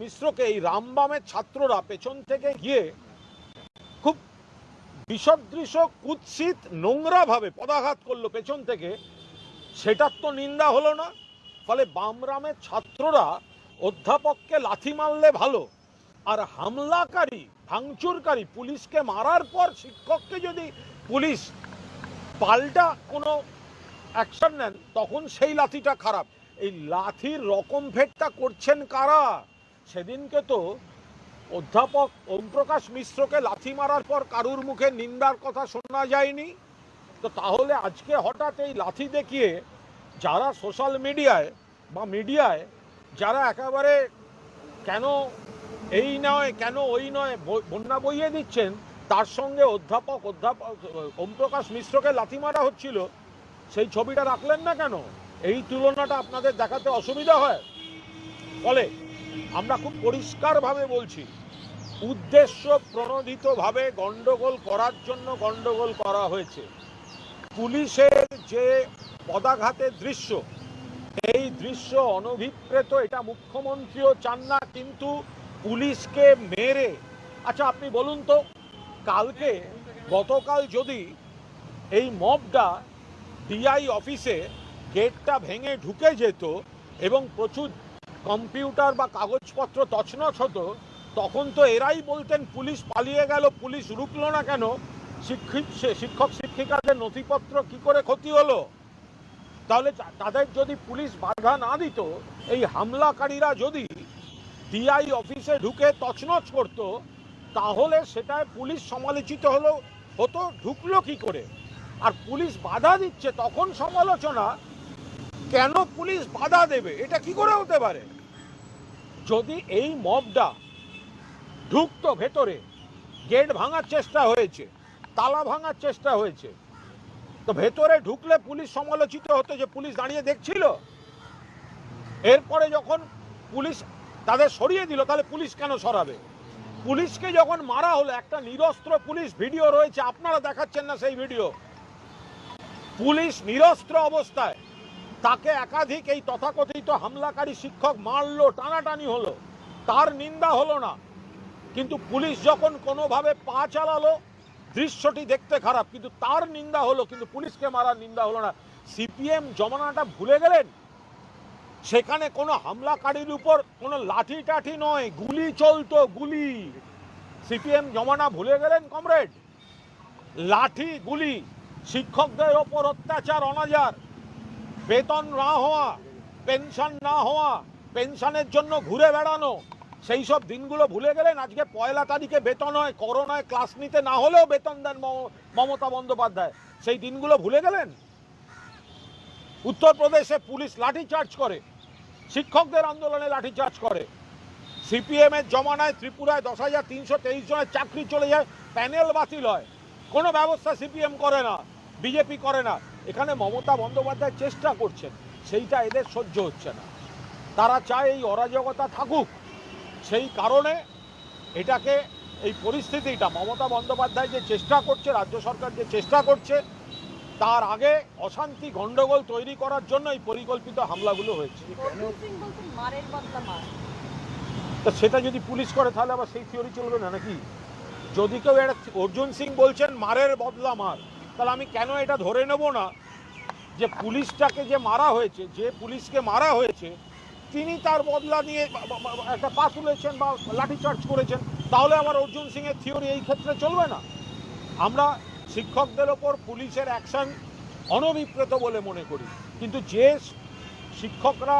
মিশ্রকে এই রামবামের ছাত্ররা পেছন থেকে গিয়ে খুব বিষদৃশ, কুৎসিত, নোংরাভাবে পদাঘাত করল পেছন থেকে। সেটার তো নিন্দা হলো না। ফলে বামরামের ছাত্ররা অধ্যাপককে লাথি মারলে ভালো। আর হামলাকারী, ভাঙচুরকারী পুলিশকে মারার পর শিক্ষককে যদি পুলিশ পাল্টা কোনো অ্যাকশন নেন, তখন সেই লাথিটা খারাপ। এই লাথির রকম ভেদটা করছেন কারা? সেদিনকে তো অধ্যাপক ওমপ্রকাশ মিশ্রকে লাথি মারার পর কারুর মুখে নিন্দার কথা শোনা যায়নি? তো তাহলে আজকে হঠাৎ এই লাথি দেখিয়ে যারা সোশ্যাল মিডিয়ায় বা মিডিয়ায় যারা একেবারে কেন এই নয়, কেন ওই নয় বন্যা বইয়ে দিচ্ছেন, তার সঙ্গে অধ্যাপক অধ্যাপক, ওমপ্রকাশ মিশ্রকে লাথি মারা হচ্ছিল, সেই ছবিটা রাখলেন না কেন? এই তুলনাটা আপনাদের দেখাতে অসুবিধা হয়? ফলে আমরা খুব পরিষ্কারভাবে বলছি, উদ্দেশ্য প্রণোদিতভাবে গন্ডগোল করার জন্য গন্ডগোল করা হয়েছে। পুলিশের যে পদাঘাতের দৃশ্য, এই দৃশ্য অনভিপ্রেত, এটা মুখ্যমন্ত্রীও চান না, কিন্তু পুলিশকে মেরে। আচ্ছা আপনি বলুন তো, কালকে, গতকাল যদি এই মবটা ডিআই অফিসে গেটটা ভেঙে ঢুকে যেত এবং প্রচুর কম্পিউটার বা কাগজপত্র তছনছ হতো তখন তো এরাই বলতেন, পুলিশ পালিয়ে গেল, পুলিশ রুকলো না কেন? শিক্ষিত শিক্ষক শিক্ষিকাদের নথিপত্র কি করে ক্ষতি হলো? তাহলে তাদের যদি পুলিশ বাধা না দিত, এই হামলাকারীরা যদি ডিআই অফিসে ঢুকে তছনছ করত, তাহলে সেটায় পুলিশ সমালোচিত হলো, হতো, ঢুকলো কি করে? আর পুলিশ বাধা দিচ্ছে তখন সমালোচনা, কেন পুলিশ বাধা দেবে? এটা কি করে হতে পারে? যদি এই মবটা ঢুকতো ভেতরে, গেট ভাঙার চেষ্টা হয়েছে, তালা ভাঙার চেষ্টা হয়েছে, তো ভেতরে ঢুকলে পুলিশ সমালোচিত হতো যে পুলিশ দাঁড়িয়ে দেখছিল? এরপরে যখন পুলিশ তাদের সরিয়ে দিল, তাহলে পুলিশ কেন সরাবে? পুলিশকে যখন মারা হলো, একটা নিরস্ত্র পুলিশ ভিডিও রয়েছে, আপনারা দেখাচ্ছেন না সেই ভিডিও। পুলিশ নিরস্ত্র অবস্থায়। তাকে একাধিক এই তথাকথিত হামলাকারী শিক্ষক মারলো, টানাটানি হলো। তার নিন্দা হলো না। কিন্তু পুলিশ যখন কোনোভাবে পা চালালো, দৃশ্যটি দেখতে খারাপ। কিন্তু তার নিন্দা হলো, কিন্তু পুলিশকে মারার নিন্দা হলো না। সিপিএম জমানাটা ভুলে গেলেন? সেখানে কোনো হামলাকারীর উপর কোনো লাঠি টাঠি নয়, গুলি চলতো, গুলি। সিপিএম জমানা ভুলে গেলেন, কমরেড? লাঠি, গুলি, শিক্ষকদের ওপর অত্যাচার, অনাচার। বেতন না হওয়া, পেনশন না হওয়া, পেনশনের জন্য ঘুরে বেড়ানো, সেই সব দিনগুলো ভুলে গেলেন? আজকে পয়লা তারিখে বেতন হয়, করোনায় ক্লাস নিতে না হলেও বেতন দেন মম- মমতা বন্দ্যোপাধ্যায়। সেই দিনগুলো ভুলে গেলেন? উত্তরপ্রদেশে পুলিশ লাঠিচার্জ করে, শিক্ষকদের আন্দোলনে লাঠিচার্জ করে সিপিএম এর জমানায় ত্রিপুরায় দশ হাজার তিনশো তেইশ জনের চাকরি চলে যায়, প্যানেল বাতিল হয়। কোনো ব্যবস্থা সিপিএম করে না, বিজেপি করে না। এখানে মমতা বন্দ্যোপাধ্যায় চেষ্টা করছেন সেইটা এদের সহ্য হচ্ছে না। তারা চায় এই অরাজকতা থাকুক সেই কারণে এটাকে এই পরিস্থিতিটা মমতা বন্দ্যোপাধ্যায় যে চেষ্টা করছে রাজ্য সরকার যে চেষ্টা করছে তার আগে অশান্তি গন্ডগোল তৈরি করার জন্য এই পরিকল্পিত হামলাগুলো হয়েছে। তা সেটা যদি পুলিশ করে তাহলে আবার সেই থিওরি চলবে না নাকি? যদি কেউ এটা অর্জুন সিং বলছেন মারের বদলা মার। তাহলে আমি কেন এটা ধরে নেব না? যে পুলিশটাকে যে মারা হয়েছে, যে পুলিশকে মারা হয়েছে, তিনি তার বদলা নিয়ে একটা পা তুলেছেন বা লাঠিচার্জ করেছেন, তাহলে আমার অর্জুন সিং এর থিওরি এই ক্ষেত্রে চলবে না। আমরা শিক্ষকদের ওপর পুলিশের অ্যাকশন অনভিপ্রেত বলে মনে করি। কিন্তু যে শিক্ষকরা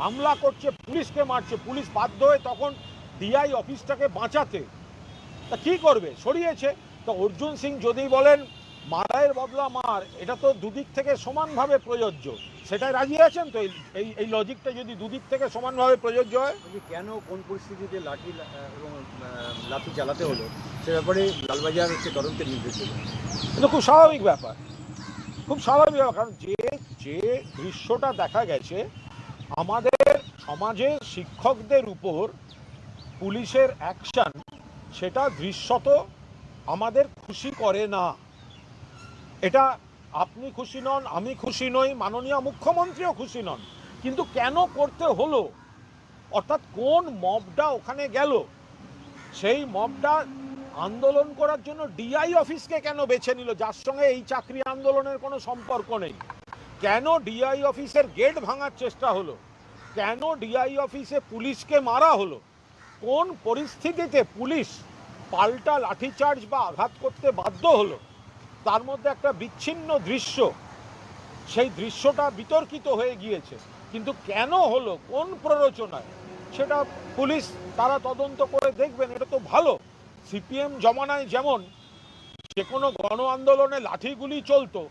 হামলা করছে, পুলিশকে মারছে, পুলিশ বাধ্য হয়ে তখন ডিআই অফিসটাকে বাঁচাতে, তা কি করবে? সরিয়েছে? তো অর্জুন সিং যদি বলেন মারায়ের বদলা মার এটা তো দুদিক থেকে সমানভাবে প্রযোজ্য। সেটাই রাজি আছেন তো? এই- এই লজিকটা যদি দুদিক থেকে সমানভাবে প্রযোজ্য হয়? কেন কোন পরিস্থিতিতে লাঠি এবং লাঠি চালাতে হলো? সে ব্যাপারে লালবাজার হচ্ছে তদন্তের নির্দেশ দিল। কিন্তু খুব স্বাভাবিক ব্যাপার। খুব স্বাভাবিক ব্যাপার কারণ যে যে দৃশ্যটা দেখা গেছে আমাদের সমাজের শিক্ষকদের উপর পুলিশের অ্যাকশন সেটা দৃশ্যত আমাদের খুশি করে না। এটা আপনি খুশি নন, আমি খুশি নই, মাননীয় মুখ্যমন্ত্রীও খুশি নন। কিন্তু কেন করতে হলো? অর্থাৎ কোন মবটা ওখানে গেল? সেই মবটা আন্দোলন করার জন্য ডিআই অফিসকে কেন বেছে নিল? যার সঙ্গে এই চাকরি আন্দোলনের কোনো সম্পর্ক নেই। কেন ডিআই অফিসের গেট ভাঙার চেষ্টা হলো? কেন ডিআই অফিসে পুলিশকে মারা হলো? কোন পরিস্থিতিতে পুলিশ পাল্টা লাঠিচার্জ বা আঘাত করতে বাধ্য হলো? তার মধ্যে একটা বিচ্ছিন্ন দৃশ্য। সেই দৃশ্যটা বিতর্কিত হয়ে গিয়েছে। কিন্তু কেন হলো? কোন প্ররোচনায়? সেটা পুলিশ তারা তদন্ত করে দেখবেন, এটা তো ভালো। সিপিএম জমানায় যেমন যে কোনো গণ আন্দোলনে লাঠিগুলি চলতো,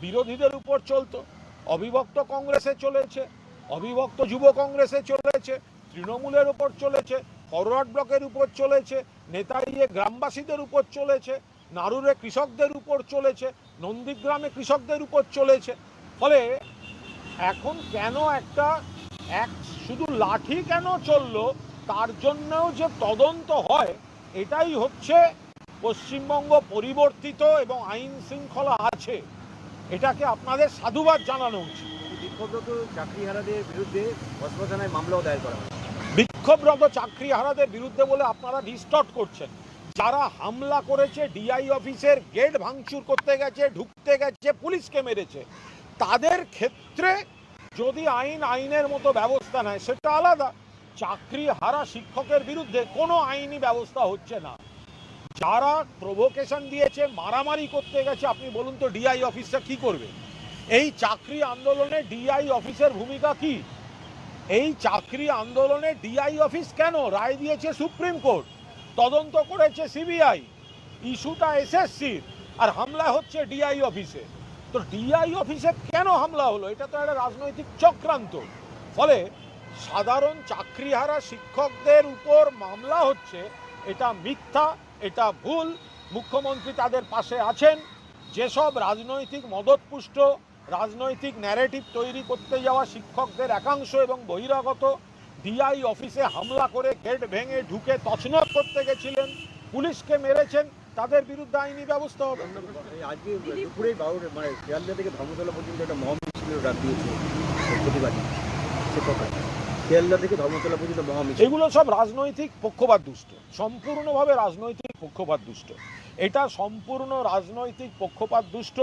বিরোধীদের উপর চলতো, অবিভক্ত কংগ্রেসে চলেছে, অবিভক্ত যুব কংগ্রেসে চলেছে, তৃণমূলের উপর চলেছে, ফরওয়ার্ড ব্লকের উপর চলেছে, নেতাইয়ে গ্রামবাসীদের উপর চলেছে নারুরে কৃষকদের উপর চলেছে নন্দীগ্রামে কৃষকদের উপর চলেছে। ফলে এখন কেন একটা এক শুধু লাঠি কেন চলল তার জন্যও যে তদন্ত হয় এটাই হচ্ছে পশ্চিমবঙ্গ পরিবর্তিত এবং আইন শৃঙ্খলা আছে। এটাকে আপনাদের সাধুবাদ জানানো উচিত। বিক্ষোভরত চাকরিহারাদের বিরুদ্ধে কসবা থানায় মামলাও দায়ের করা বিক্ষোভরত চাকরিহারাদের বিরুদ্ধে বলে আপনারা ডিস্টর্ট করছেন। যারা হামলা করেছে ডিআই অফিসের গেট ভাঙচুর করতে গেছে, ঢুকতে গেছে, পুলিশকে মেরেছে, তাদের ক্ষেত্রে যদি আইন আইনের মতো ব্যবস্থা নেয়, সেটা আলাদা। চাকরি হারা শিক্ষকের বিরুদ্ধে কোনো আইনি ব্যবস্থা হচ্ছে না। যারা প্রভোকেশন দিয়েছে, মারামারি করতে গেছে, আপনি বলুন তো ডিআই অফিসটা কি করবে? এই চাকরি আন্দোলনে ডিআই অফিসের ভূমিকা কি? এই চাকরি আন্দোলনে ডিআই অফিস কেন রায় দিয়েছে সুপ্রিম কোর্ট? তদন্ত করেছে সিবিআই। ইস্যুটা এসএসসির আর হামলা হচ্ছে ডিআই অফিসে। তো ডিআই অফিসে কেন হামলা হলো? এটা তো একটা রাজনৈতিক চক্রান্ত। ফলে সাধারণ চাকরিহারা শিক্ষকদের উপর মামলা হচ্ছে। এটা মিথ্যা, এটা ভুল। মুখ্যমন্ত্রী তাদের পাশে আছেন। যেসব রাজনৈতিক মদতপুষ্ট, রাজনৈতিক ন্যারেটিভ তৈরি করতে যাওয়া শিক্ষকদের একাংশ এবং বহিরাগত ডিআই অফিসে হামলা করে গেট ভেঙে ঢুকে তছনছ করতে গেছিলেন। পুলিশকে মেরেছেন তাদের বিরুদ্ধে আইনি ব্যবস্থা হবে। আজকে বারোটা মানে শিয়ালদা থেকে ধর্মতলা পর্যন্ত একটা মহামিছিল ডাক দিয়েছে। প্রতিবাদী সে কথা। শিয়ালদা থেকে ধর্মতলা পর্যন্ত মহামিছিল। এগুলো সব রাজনৈতিক পক্ষপাত দুষ্ট। সম্পূর্ণভাবে রাজনৈতিক পক্ষপাত দুষ্ট। এটা সম্পূর্ণ রাজনৈতিক পক্ষপাত দুষ্ট।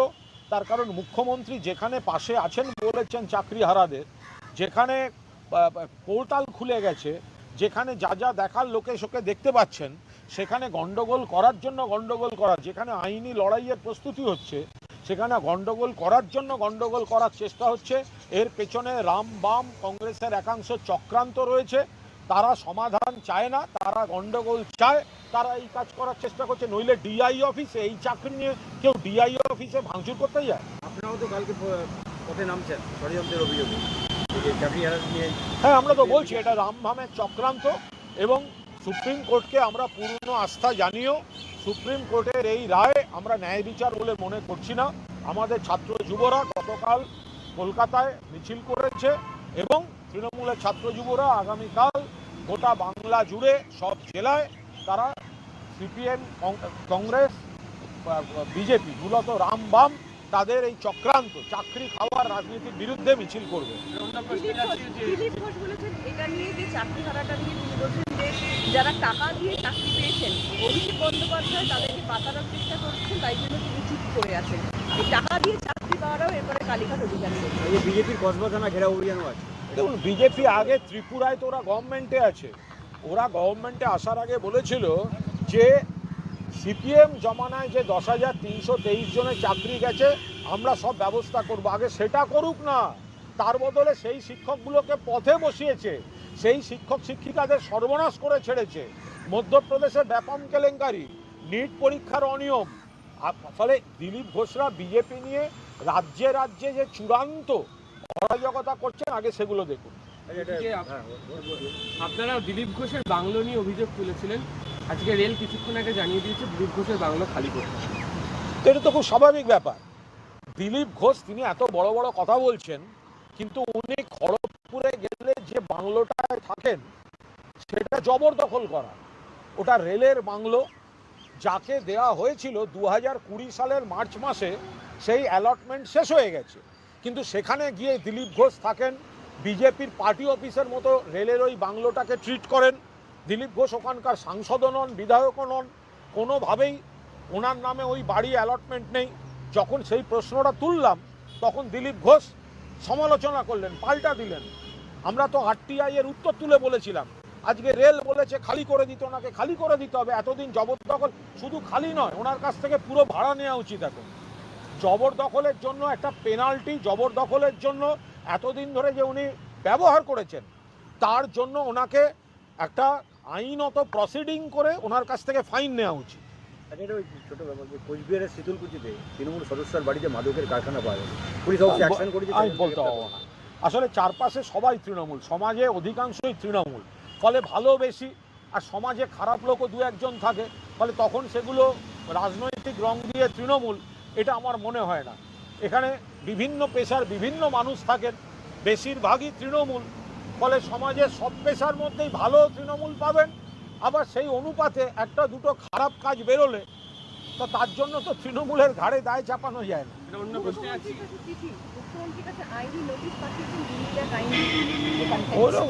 তার কারণ মুখ্যমন্ত্রী যেখানে পাশে আছেন বলেছেন চাকরিহারাদের যেখানে পোর্টাল খুলে গেছে, যেখানে যা যা দেখার লোকে শোকে দেখতে পাচ্ছেন, সেখানে গন্ডগোল করার জন্য গন্ডগোল করার যেখানে আইনি লড়াইয়ের প্রস্তুতি হচ্ছে, সেখানে গন্ডগোল করার জন্য গন্ডগোল করার চেষ্টা হচ্ছে। এর পেছনে রাম বাম কংগ্রেসের একাংশ চক্রান্ত রয়েছে, তারা সমাধান চায় না, তারা গন্ডগোল চায়, তারা এই কাজ করার চেষ্টা করছে, নইলে ডিআই অফিসে এই চাকরি নিয়ে কেউ ডিআই অফিসে ভাঙচুর করতে যায়? আপনারাও তো কালকে পথে নামছেন, ষড়যন্ত্রের অভিযোগে। হ্যাঁ আমরা তো বলছি, এটা রামভামের চক্রান্ত এবং সুপ্রিম কোর্টকে আমরা পূর্ণ আস্থা জানিয়েও সুপ্রিম কোর্টের এই রায় আমরা ন্যায় বিচার বলে মনে করছি না। আমাদের ছাত্র যুবরা গতকাল কলকাতায় মিছিল করেছে এবং তৃণমূলের ছাত্র যুবরা আগামীকাল গোটা বাংলা জুড়ে সব জেলায় তারা সিপিএম কংগ্রেস বিজেপি, মূলত রাম বাম তাদের এই চক্রান্ত চাকরি খাওয়ার রাজনীতির বিরুদ্ধে মিছিল করবে। যারা টাকা দিয়ে চাকরি পেয়েছেন অভিষেক বন্দ্যোপাধ্যায় তাদেরকে বাঁচানোর চেষ্টা করছেন তাই জন্য তিনি চুপ করে আছেন। এই টাকা দিয়ে চাকরি পাওয়ারাও এরপরে কালীঘাট অভিযান এই বিজেপির কসবা থানা ঘেরাও অভিযানও আছে। দেখুন বিজেপি আগে ত্রিপুরায় তো ওরা গভর্নমেন্টে আছে। ওরা গভর্নমেন্টে আসার আগে বলেছিল যে সিপিএম জমানায় যে দশ হাজার তিনশো তেইশ জনের চাকরি গেছে, আমরা সব ব্যবস্থা করব। আগে সেটা করুক না, তার বদলে সেই শিক্ষকগুলোকে পথে বসিয়েছে, সেই শিক্ষক শিক্ষিকাদের সর্বনাশ করে ছেড়েছে। মধ্যপ্রদেশের ব্যাপম কেলেঙ্কারি, নিট পরীক্ষার অনিয়ম ফলে দিলীপ ঘোষরা বিজেপি নিয়ে রাজ্যে রাজ্যে যে চূড়ান্ত অরাজকতা করছেন, আগে সেগুলো দেখুন। আপনারা দিলীপ ঘোষের বাংলো নিয়ে অভিযোগ তুলেছিলেন। আজকে রেল কিছুক্ষণ আগে জানিয়ে দিয়েছে দিলীপ ঘোষের বাংলো খালি করতে। এটা তো খুব স্বাভাবিক ব্যাপার। দিলীপ ঘোষ, তিনি এত বড় বড় কথা বলছেন, কিন্তু উনি খড়গপুরে গেলে যে বাংলোটায় থাকেন, সেটা জবরদখল করা। ওটা রেলের বাংলো। যাকে দেয়া হয়েছিল দু হাজার কুড়ি সালের মার্চ মাসে, সেই অ্যালটমেন্ট শেষ হয়ে গেছে। কিন্তু সেখানে গিয়ে দিলীপ ঘোষ থাকেন, বিজেপির পার্টি অফিসের মতো রেলের ওই বাংলোটাকে ট্রিট করেন। দিলীপ ঘোষ ওখানকার সাংসদও নন, বিধায়কও নন। কোনোভাবেই ওনার নামে ওই বাড়ি অ্যালটমেন্ট নেই। যখন সেই প্রশ্নটা তুললাম, তখন দিলীপ ঘোষ সমালোচনা করলেন, পাল্টা দিলেন। আমরা তো আরটিআই এর উত্তর তুলে বলেছিলাম। আজকে রেল বলেছে খালি করে দিতে, ওনাকে খালি করে দিতে হবে। এতদিন জবরদখল শুধু খালি নয়, ওনার কাছ থেকে পুরো ভাড়া নেওয়া উচিত এখন। জবরদখলের জন্য একটা পেনাল্টি জবরদখলের জন্য এতদিন ধরে যে উনি ব্যবহার করেছেন, তার জন্য ওনাকে একটা আইনত প্রসিডিং করে ওনার কাছ থেকে ফাইন নেওয়া উচিত। আচ্ছা এটা ওই ছোট ব্যাপার যে কোচবিহারের শীতলকুচিতে তৃণমূল সদস্যর বাড়িতে মাদকের কারখানা পাওয়া গেছে পুলিশ অবশ্যই অ্যাকশন করেছে আমি বলতে পারব না। আসলে চারপাশে সবাই তৃণমূল সমাজে অধিকাংশই তৃণমূল। ফলে ভালো বেশি আর সমাজে খারাপ লোকও দু একজন থাকে ফলে তখন সেগুলো রাজনৈতিক রং দিয়ে তৃণমূল এটা আমার মনে হয় না। এখানে বিভিন্ন পেশার বিভিন্ন মানুষ থাকেন বেশিরভাগই তৃণমূল। ফলে সমাজের সব পেশার মধ্যেই ভালো তৃণমূল পাবেন। আবার সেই অনুপাতে একটা দুটো খারাপ কাজ বেরোলে তো তার জন্য তো তৃণমূলের ঘাড়ে দায় চাপানো যায় না।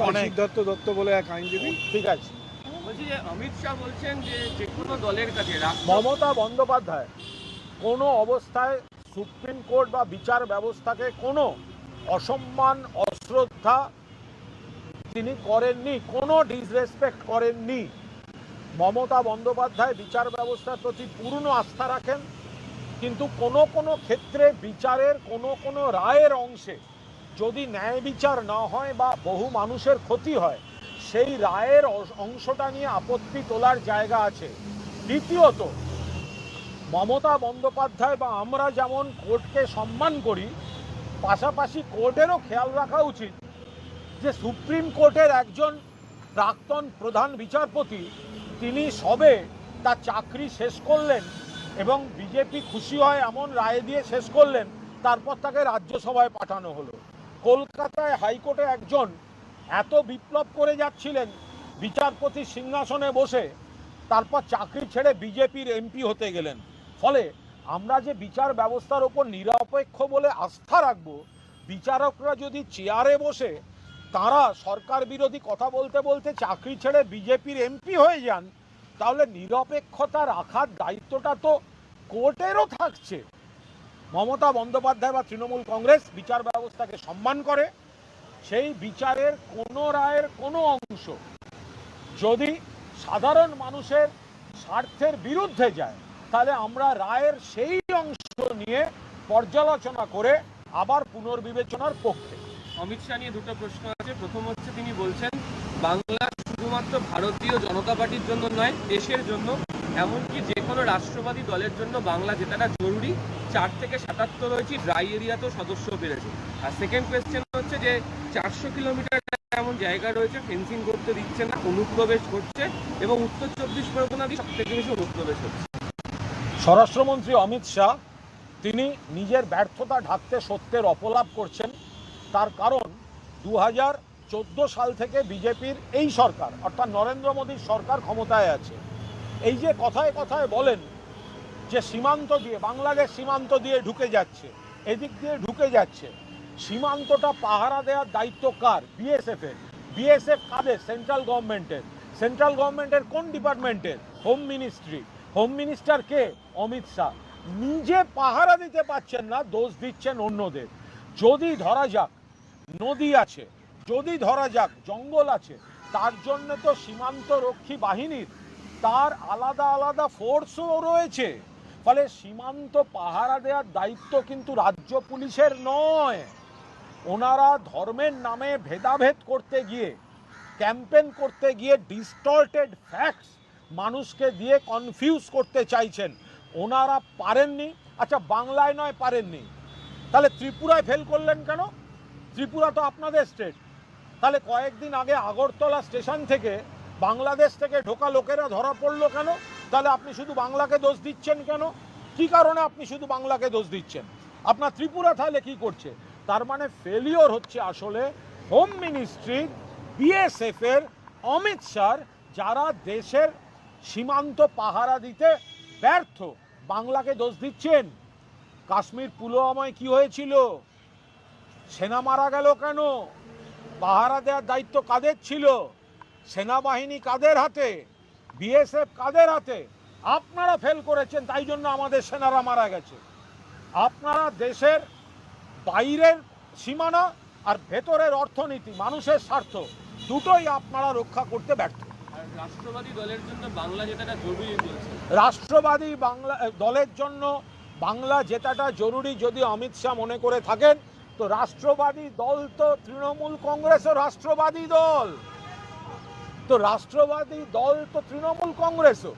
অনেক। দত্ত দত্ত বলে এক আইনজীবী। ঠিক আছে। বলছি অমিত শাহ বলছেন যে যে কোনো দলের কাছে মমতা বন্দ্যোপাধ্যায় কোনো অবস্থায় সুপ্রিম কোর্ট বা বিচার ব্যবস্থাকে কোনো অসম্মান অশ্রদ্ধা তিনি করেননি, কোনো ডিসরেসপেক্ট করেননি। মমতা বন্দ্যোপাধ্যায় বিচার ব্যবস্থার প্রতি পূর্ণ আস্থা রাখেন, কিন্তু কোনো কোনো ক্ষেত্রে বিচারের কোনো কোনো রায়ের অংশে যদি ন্যায় বিচার না হয় বা বহু মানুষের ক্ষতি হয়, সেই রায়ের অংশটা নিয়ে আপত্তি তোলার জায়গা আছে। দ্বিতীয়ত, মমতা বন্দ্যোপাধ্যায় বা আমরা যেমন কোর্টকে সম্মান করি, পাশাপাশি কোর্টেরও খেয়াল রাখা উচিত যে সুপ্রিম কোর্টের একজন প্রাক্তন প্রধান বিচারপতি, তিনি সবে তার চাকরি শেষ করলেন এবং বিজেপি খুশি হয় এমন রায় দিয়ে শেষ করলেন, তারপর তাকে রাজ্যসভায় পাঠানো হলো। কলকাতায় হাইকোর্টে একজন এত বিপ্লব করে যাচ্ছিলেন, বিচারপতি সিংহাসনে বসে, তারপর চাকরি ছেড়ে বিজেপির এমপি হতে গেলেন। ফলে আমরা যে বিচার ব্যবস্থার ওপর নিরপেক্ষ বলে আস্থা রাখব, বিচারকরা যদি চেয়ারে বসে তারা সরকার বিরোধী কথা বলতে বলতে চাকরি ছেড়ে বিজেপির এমপি হয়ে যান, তাহলে নিরপেক্ষতা রাখার দায়িত্বটা তো কোর্টেরও থাকছে। মমতা বন্দ্যোপাধ্যায় বা তৃণমূল কংগ্রেস বিচার ব্যবস্থাকে সম্মান করে, সেই বিচারের কোনো রায়ের কোনো অংশ যদি সাধারণ মানুষের স্বার্থের বিরুদ্ধে যায়, তাহলে আমরা রায়ের সেই অংশ নিয়ে পর্যালোচনা করে আবার পুনর্বিবেচনার পক্ষে। অমিত শাহ নিয়ে দুটো প্রশ্ন আছে। প্রথম হচ্ছে, তিনি বলছেন, বাংলা শুধুমাত্র ভারতীয় জনতা পার্টির জন্য নয়, দেশের জন্য। এমনকি যে কোনো রাষ্ট্রবাদী দলের জন্য বাংলা জেতাটা জরুরি। চার থেকে সাতাত্তর হয়েছি ড্রাই এরিয়াতেও সদস্য বেড়েছে আর সেকেন্ড কোয়েশ্চেন হচ্ছে যে, চারশো কিলোমিটার এমন জায়গা রয়েছে ফেন্সিং করতে দিচ্ছে না, অনুপ্রবেশ করছে এবং উত্তর চব্বিশ পরগনা দিয়ে সব থেকে বেশি অনুপ্রবেশ হচ্ছে। স্বরাষ্ট্রমন্ত্রী অমিত শাহ, তিনি নিজের ব্যর্থতা ঢাকতে সত্যের অপলাপ করছেন। তার কারণ দু হাজার চোদ্দ সাল থেকে বিজেপির এই সরকার, অর্থাৎ নরেন্দ্র মোদীর সরকার ক্ষমতায় আছে। এই যে কথায় কথায় বলেন যে সীমান্ত দিয়ে, বাংলাদেশ সীমান্ত দিয়ে ঢুকে যাচ্ছে, এদিক দিয়ে ঢুকে যাচ্ছে, সীমান্তটা পাহারা দেওয়ার দায়িত্ব কার? বিএসএফ এর বিএসএফ কাদের? সেন্ট্রাল গভর্নমেন্টের। সেন্ট্রাল গভর্নমেন্টের কোন ডিপার্টমেন্টের? Home ministry. হোম মিনিস্টার কে? অমিত শাহ। নিজে পাহারা দিতে পারছেন না, দোষ দিচ্ছেন অন্যদের। যদি ধরা যাক নদী আছে, যদি ধরা যাক জঙ্গল আছে, তার জন্য তো সীমান্ত রক্ষী বাহিনীর তার আলাদা আলাদা ফোর্সও রয়েছে। ফলে সীমান্ত পাহারা দেওয়ার দায়িত্ব কিন্তু রাজ্য পুলিশের নয়। ওনারা ধর্মের নামে ভেদাভেদ করতে গিয়ে ক্যাম্পেন করতে গিয়ে ডিস্টর্টেড ফ্যাক্টস মানুষকে দিয়ে কনফিউজ করতে চাইছেন। ওনারা পারেননি? আচ্ছা বাংলায় নয় পারেননি। তাহলে ত্রিপুরায় ফেল করলেন কেন? ত্রিপুরা তো আপনাদের স্টেট তাহলে কয়েকদিন আগে আগরতলা স্টেশন থেকে বাংলাদেশ থেকে ঢোকা লোকেরা ধরা পড়ল কেন? তাহলে আপনি শুধু বাংলাকে দোষ দিচ্ছেন কেন? কি কারণে আপনি শুধু বাংলাকে দোষ দিচ্ছেন? আপনার ত্রিপুরা তাহলে কি করছে? তার মানে ফেলিওর হচ্ছে আসলে হোম মিনিস্ট্রি বিএসএফ এর অমিত শাহ যারা দেশের সীমান্ত পাহারা দিতে ব্যর্থ। বাংলাকে দোষ দিচ্ছেন। কাশ্মীর পুলওয়ামায় কি হয়েছিল? সেনা মারা গেল কেন? পাহারা দেওয়ার দায়িত্ব কাদের ছিল? সেনাবাহিনী কাদের হাতে? বিএসএফ কাদের হাতে? আপনারা ফেল করেছেন তাই জন্য আমাদের সেনারা মারা গেছে। আপনারা দেশের বাইরের সীমানা আর ভেতরের অর্থনীতি মানুষের স্বার্থ দুটোই আপনারা রক্ষা করতে ব্যর্থ। রাষ্ট্রবাদী দলের জন্য বাংলা যেটা জরুরি রাষ্ট্রবাদী বাংলা দলের জন্য বাংলা জেতাটা জরুরি যদি অমিত শাহ মনে করে থাকেন তো রাষ্ট্রবাদী দল তো তৃণমূল কংগ্রেসও রাষ্ট্রবাদী দল। তো রাষ্ট্রবাদী দল তো তৃণমূল কংগ্রেসও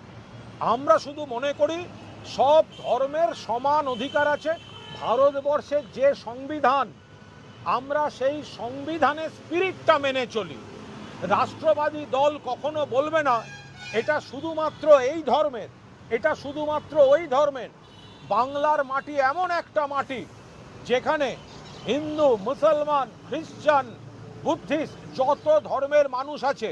আমরা শুধু মনে করি সব ধর্মের সমান অধিকার আছে। ভারতবর্ষের যে সংবিধান, আমরা সেই সংবিধানের স্পিরিটটা মেনে চলি। রাষ্ট্রবাদী দল কখনো বলবে না, এটা শুধুমাত্র এই ধর্মের, এটা শুধুমাত্র ওই ধর্মের। বাংলার মাটি এমন একটা মাটি, যেখানে হিন্দু, মুসলমান খ্রিস্টান বুদ্ধিস্ট, যত ধর্মের মানুষ আছে,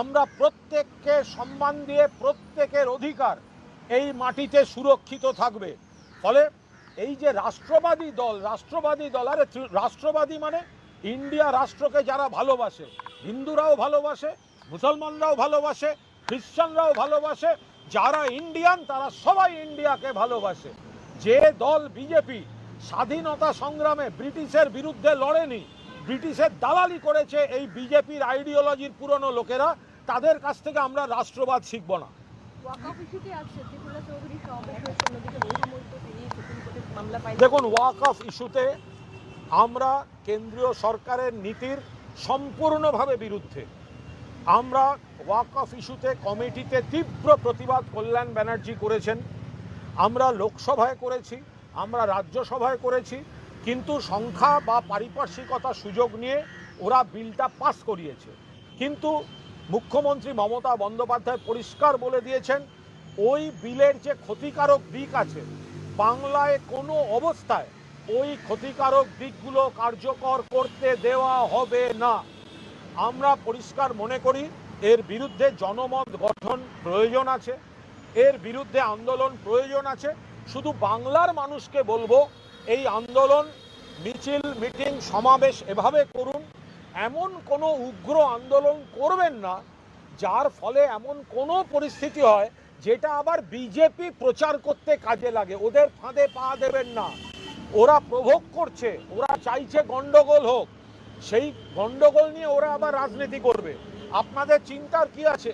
আমরা প্রত্যেককে সম্মান দিয়ে প্রত্যেকের অধিকার এই মাটিতে সুরক্ষিত থাকবে। ফলে এই যে রাষ্ট্রবাদী দল রাষ্ট্রবাদী দল, আরে রাষ্ট্রবাদী মানে ইন্ডিয়া রাষ্ট্রকে যারা ভালোবাসে, হিন্দুরাও ভালোবাসে, মুসলমানরাও ভালোবাসে খ্রিস্টানরাও ভালোবাসে, যারা ইন্ডিয়ান তারা সবাই ইন্ডিয়াকে ভালোবাসে। যে দল বিজেপি স্বাধীনতা সংগ্রামে ব্রিটিশের বিরুদ্ধে লড়েনি। ব্রিটিশের দালালি করেছে এই বিজেপির আইডিওলজির পুরনো লোকেরা। তাদের কাছ থেকে আমরা রাষ্ট্রবাদ শিখব না। দেখুন ওয়াক অফ ইস্যুতে আমরা কেন্দ্রীয় সরকারের নীতির সম্পূর্ণভাবে বিরুদ্ধে। আমরা ওয়াক অফ ইস্যুতে কমিটিতে তীব্র প্রতিবাদ কল্যাণ ব্যানার্জি করেছেন। আমরা লোকসভায় করেছি। আমরা রাজ্যসভায় করেছি, কিন্তু সংখ্যা বা পারিপার্শ্বিকতা সুযোগ নিয়ে ওরা বিলটা পাস করিয়েছে। কিন্তু মুখ্যমন্ত্রী মমতা বন্দ্যোপাধ্যায় পরিষ্কার বলে দিয়েছেন, ওই বিলের যে ক্ষতিকারক দিক আছে, বাংলায় কোনো অবস্থায় ওই ক্ষতিকারক দিকগুলো কার্যকর করতে দেওয়া হবে না। আমরা পরিষ্কার মনে করি, এর বিরুদ্ধে জনমত গঠন প্রয়োজন আছে, এর বিরুদ্ধে আন্দোলন প্রয়োজন আছে শুধু বাংলার মানুষকে বলব, এই আন্দোলন, মিছিল, মিটিং, সমাবেশ এভাবে করুন। এমন কোনো উগ্র আন্দোলন করবেন না, যার ফলে এমন কোনো পরিস্থিতি হয় যেটা আবার বিজেপি প্রচার করতে কাজে লাগে। ওদের ফাঁদে পা দেবেন না। ওরা প্রভোগ করছে, ওরা চাইছে গন্ডগোল হোক। সেই গন্ডগোল নিয়ে ওরা আবার রাজনীতি করবে। আপনাদের চিন্তার কি আছে?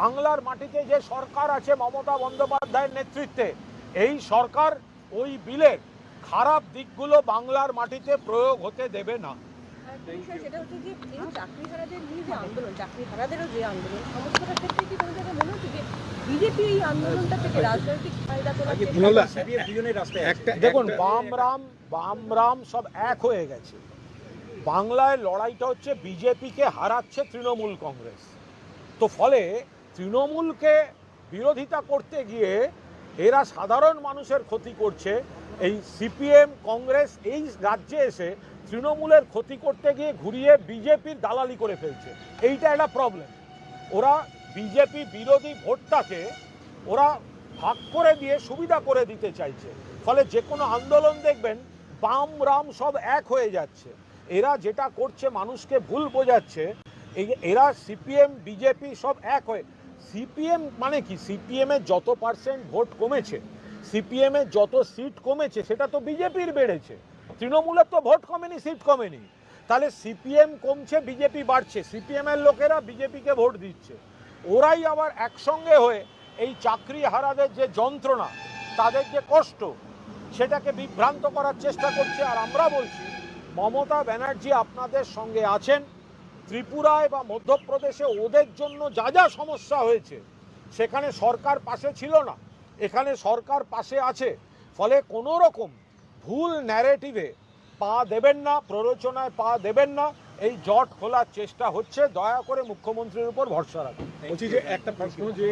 বাংলার মাটিতে যে সরকার আছে মমতা বন্দ্যোপাধ্যায়ের নেতৃত্বে এই সরকার ওই বিলের খারাপ দিকগুলো বাংলার মাটিতে প্রয়োগ হতে দেবে না। আরেকটা বিষয় সেটা হচ্ছে যে এই চাকরিহারাদের নিয়ে যে আন্দোলন চাকরিহারাদেরও যে আন্দোলন সমস্তটার ক্ষেত্রে কি কোনো জায়গায় মনে হচ্ছে যে বিজেপি এই আন্দোলনটা থেকে রাজনৈতিক ফায়দা তোলার আজকে চেষ্টা বিনোদা করছে? সিপিএম দুজনেই রাস্তায় আছে দেখুন বাম রাম বাম রাম সব এক হয়ে গেছে। বাংলায় লড়াইটা হচ্ছে বিজেপিকে হারাচ্ছে তৃণমূল কংগ্রেস। তো ফলে তৃণমূলকে বিরোধিতা করতে গিয়ে এরা সাধারণ মানুষের ক্ষতি করছে। এই সিপিএম, কংগ্রেস এই রাজ্যে এসে তৃণমূলের ক্ষতি করতে গিয়ে ঘুরিয়ে বিজেপির দালালি করে ফেলছে। এইটা একটা প্রবলেম ওরা বিজেপি বিরোধী ভোটটাকে ওরা ভাগ করে দিয়ে সুবিধা করে দিতে চাইছে। ফলে যে কোনো আন্দোলন দেখবেন, বাম, রাম সব এক হয়ে যাচ্ছে। এরা যেটা করছে, মানুষকে ভুল বোঝাচ্ছে। এরা সিপিএম, বিজেপি সব এক হয়ে সিপিএম মানে কি? সিপিএম এর যত পার্সেন্ট ভোট কমেছে, সিপিএম এর যত সিট কমেছে, সেটা তো বিজেপির বেড়েছে। তৃণমূলের তো ভোট কমেনি সিট কমেনি। তাহলে সিপিএম কমছে, বিজেপি বাড়ছে। সিপিএম এর লোকেরা বিজেপিকে ভোট দিচ্ছে। ওরাই আবার একসঙ্গে হয়ে এই চাকরি হারাদের যে যন্ত্রণা, তাদের যে কষ্ট, সেটাকে বিভ্রান্ত করার চেষ্টা করছে। আর আমরা বলছি, মমতা ব্যানার্জি আপনাদের সঙ্গে আছেন। ত্রিপুরায় বা মধ্যপ্রদেশে ওদের জন্য যা যা সমস্যা হয়েছে, সেখানে সরকার পাশে ছিল না। এখানে সরকার পাশে আছে। ফলে কোনো রকম ভুল ন্যারেটিভে পা দেবেন না, প্ররোচনায় পা দেবেন না। এই জট খোলার চেষ্টা হচ্ছে। দয়া করে মুখ্যমন্ত্রীর উপর ভরসা রাখুন। বলছি যে একটা প্রশ্ন যে